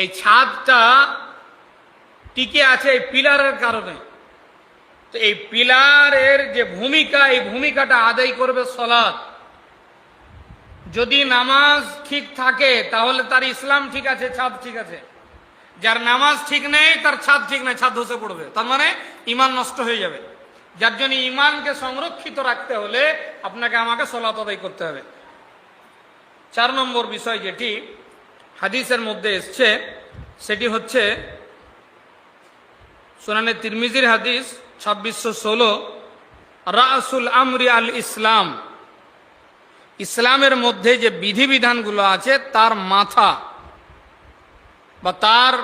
এই ছাদটা টিকে আছে এই পিলারের কারণে। তো এই পিলারের যে ভূমিকা, এই ভূমিকাটা আদায় করবে সলাৎ। যদি নামাজ ঠিক থাকে, তাহলে তার ইসলাম ঠিক আছে, ছাদ ঠিক আছে। যার নামাজ ঠিক নেই, তার ছাদ ঠিক নেই, ছাদ ধসে পড়বে। তার মানে ইমান নষ্ট হয়ে যাবে। যার জন্য ইমানকে সংরক্ষিত রাখতে হলে আপনাকে আমাকে সলাত আদায় করতে হবে। চার নম্বর বিষয় যেটি হাদিসের মধ্যে এসছে, সেটি হচ্ছে সুনানে তিরমিজির হাদিস ছাব্বিশশো ষোলো, রাসুল আমরি আল ইসলাম। ইসলামের মধ্যে যে বিধিবিধানগুলো আছে, তার মাথা বা তার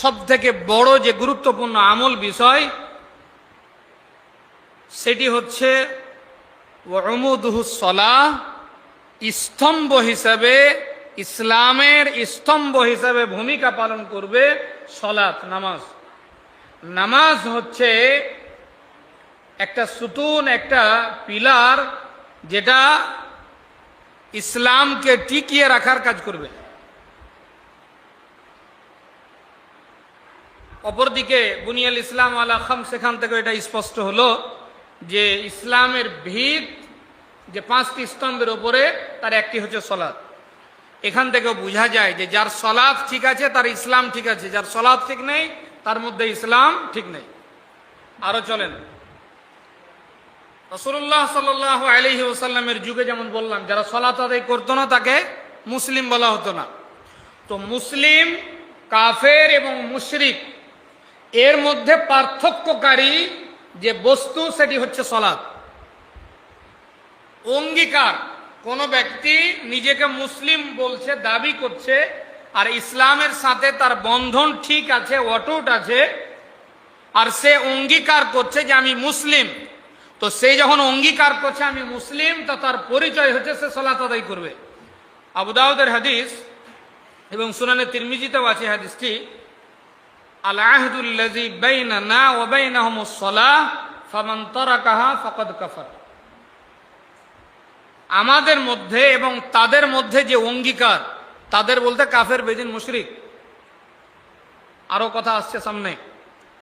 সব থেকে বড় যে গুরুত্বপূর্ণ আমল বিষয়, সেটি হচ্ছে ওমুদুহুসলাহ স্তম্ভ হিসাবে ইসলামের স্তম্ভ হিসাবে ভূমিকা পালন করবে সলাৎ, নামাজ। নামাজ হচ্ছে একটা সুতুন, একটা পিলার যেটা ইসলামকে টিকিয়ে রাখার কাজ করবে। অপরদিকে বুনিয়াল ইসলাম আলা খাম সেখান থেকে এটা স্পষ্ট হলো যে ইসলামের ভিত যে পাঁচটি স্তম্ভের ওপরে তার একটি হচ্ছে সলাৎ। এখান থেকে বোঝা যায় যে যার সলাৎ ঠিক আছে, তার ইসলাম ঠিক আছে। যার সলাৎ ঠিক নেই, তার মধ্যে ইসলাম ঠিক নেই। আরও চলেন। রসুল্লাহ সাল আলহি ওসাল্লামের যুগে যেমন বললাম, যারা সলাত আদায় করতো না, তাকে মুসলিম বলা হতো না। তো মুসলিম, কাফের এবং মুশরিক, এর মধ্যে পার্থক্যকারী যে বস্তু, সেটি হচ্ছে সলাৎ। অঙ্গীকার। কোন ব্যক্তি নিজেকে মুসলিম বলছে, দাবি করছে, আর ইসলামের সাথে তার বন্ধন ঠিক আছে, অটুট আছে, আর সে অঙ্গীকার করছে যে আমি মুসলিম। তো সে যখন অঙ্গীকার করছে, আমি মুসলিম, তো তার পরিচয় হচ্ছে সে সলাত আদায় করবে। আবুদাউদের হাদিস এবং সুনানে তিরমিজিতেও আছে হাদিসটি আল আহদুল্লাজি বাইনানা ওয়া বাইনাহুমুস সালাহ ফামান তারাকাহা ফাকাদ কাফার। আমাদের মধ্যে এবং তাদের মধ্যে যে অঙ্গীকার, তাদের বলতে কাফের বেদিন মুশরিক। আরও কথা আসছে সামনে।